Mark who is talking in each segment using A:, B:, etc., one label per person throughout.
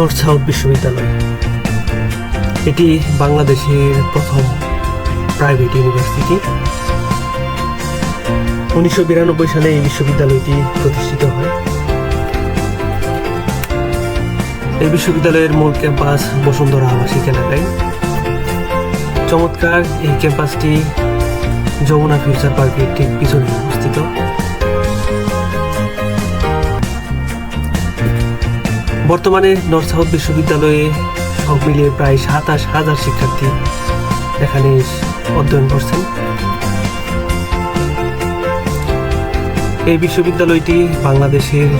A: North south বিশ্ববিদ্যালয়, এটি বাংলাদেশের প্রথম প্রাইভেট ইউনিভার্সিটি উনিশশো বিরানব্বই সালে এই বিশ্ববিদ্যালয়টি প্রতিষ্ঠিত হয়। এই বিশ্ববিদ্যালয়ের মূল ক্যাম্পাস বসুন্ধরা আবাসিক এলাকায়। চমৎকার এই ক্যাম্পাসটি যমুনা ফিউচার পার্কের ঠিক পিছনে অবস্থিত। বর্তমানে নর্থ সাউথ বিশ্ববিদ্যালয়ে সব মিলিয়ে প্রায় সাতাশ হাজার শিক্ষার্থী এখানে অধ্যয়ন করছেন। এই বিশ্ববিদ্যালয়টি বাংলাদেশের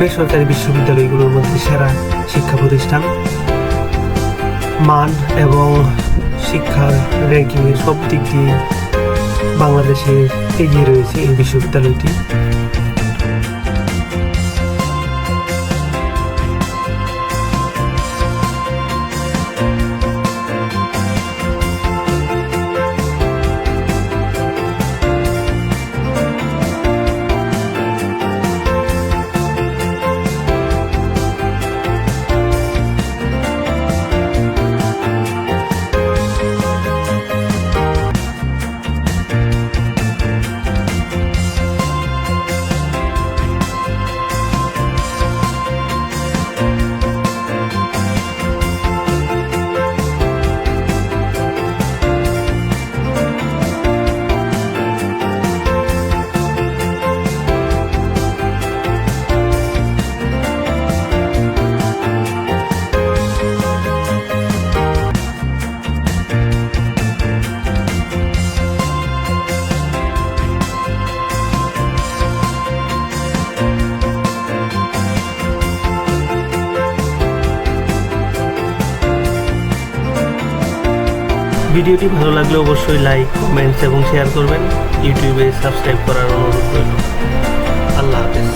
A: বেসরকারি বিশ্ববিদ্যালয়গুলোর মধ্যে সেরা শিক্ষা প্রতিষ্ঠান। মান এবং শিক্ষার র্যাঙ্কিংয়ের সব দিক দিয়ে বাংলাদেশে এগিয়ে রয়েছে এই বিশ্ববিদ্যালয়টি। ভিডিওটি ভালো লাগলে অবশ্যই লাইক কমেন্টস এবং শেয়ার করবেন। ইউটিউবে সাবস্ক্রাইব করার অনুরোধ রইল। আল্লাহ হাফেজ।